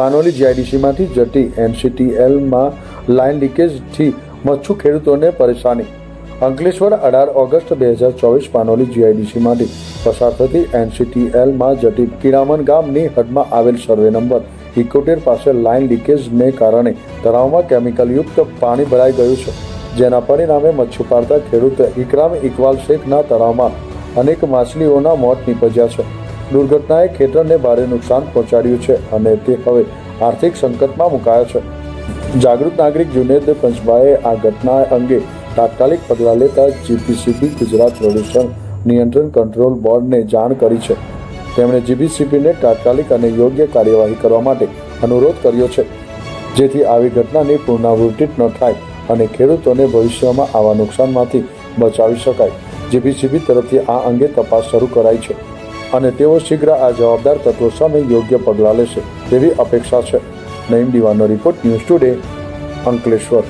પાનોલી જીઆઈડીસીમાંથી જતી એનસીટીએલમાં લાઇન લીકેજથી મચ્છુ ખેડૂતોને પરેશાની. અંકલેશ્વર, અઢાર ઓગસ્ટ બે હજાર ચોવીસ પાનોલી જીઆઈડીસીમાંથી પસાર થતી એનસીટીએલમાં જતી કિરામન ગામની હદમાં આવેલ સર્વે નંબર ઇકોતેર પાસે લાઇન લીકેજને કારણે તળાવમાં કેમિકલયુક્ત પાણી ભરાઈ ગયું છે, જેના પરિણામે મચ્છુ પાડતા ખેડૂત ઇકરામ ઇકબાલ શેખના તળાવમાં અનેક માછલીઓના મોત નીપજ્યા છે. દુર્ઘટનાએ ખેતરને ભારે નુકસાન પહોંચાડ્યું છે અને તે હવે આર્થિક સંકટમાં મુકાયો છે. જાગૃત નાગરિક જુનેદ પંચભાઈએ આ ઘટના અંગે તાત્કાલિક પગલાં લેતા જીપીસીબી ગુજરાત પ્રદૂષણ નિયંત્રણ કંટ્રોલ બોર્ડને જાણ કરી છે. તેમણે જીપીસીબીને તાત્કાલિક અને યોગ્ય કાર્યવાહી કરવા માટે અનુરોધ કર્યો છે. જેથી આવી ઘટનાની પુનરાવૃત્તિ ન થાય અને ખેડૂતોને ભવિષ્યમાં આવા નુકસાનમાંથી બચાવી શકાય. જીપીસીબી તરફથી આ અંગે તપાસ શરૂ કરાઈ છે. અને તેઓ શીઘ્ર આ જવાબદાર તત્વો સામે યોગ્ય પગલાં લેશે તેવી અપેક્ષા છે. નઈમ દિવાનો રિપોર્ટ ન્યૂઝ ટુડે અંકલેશ્વર.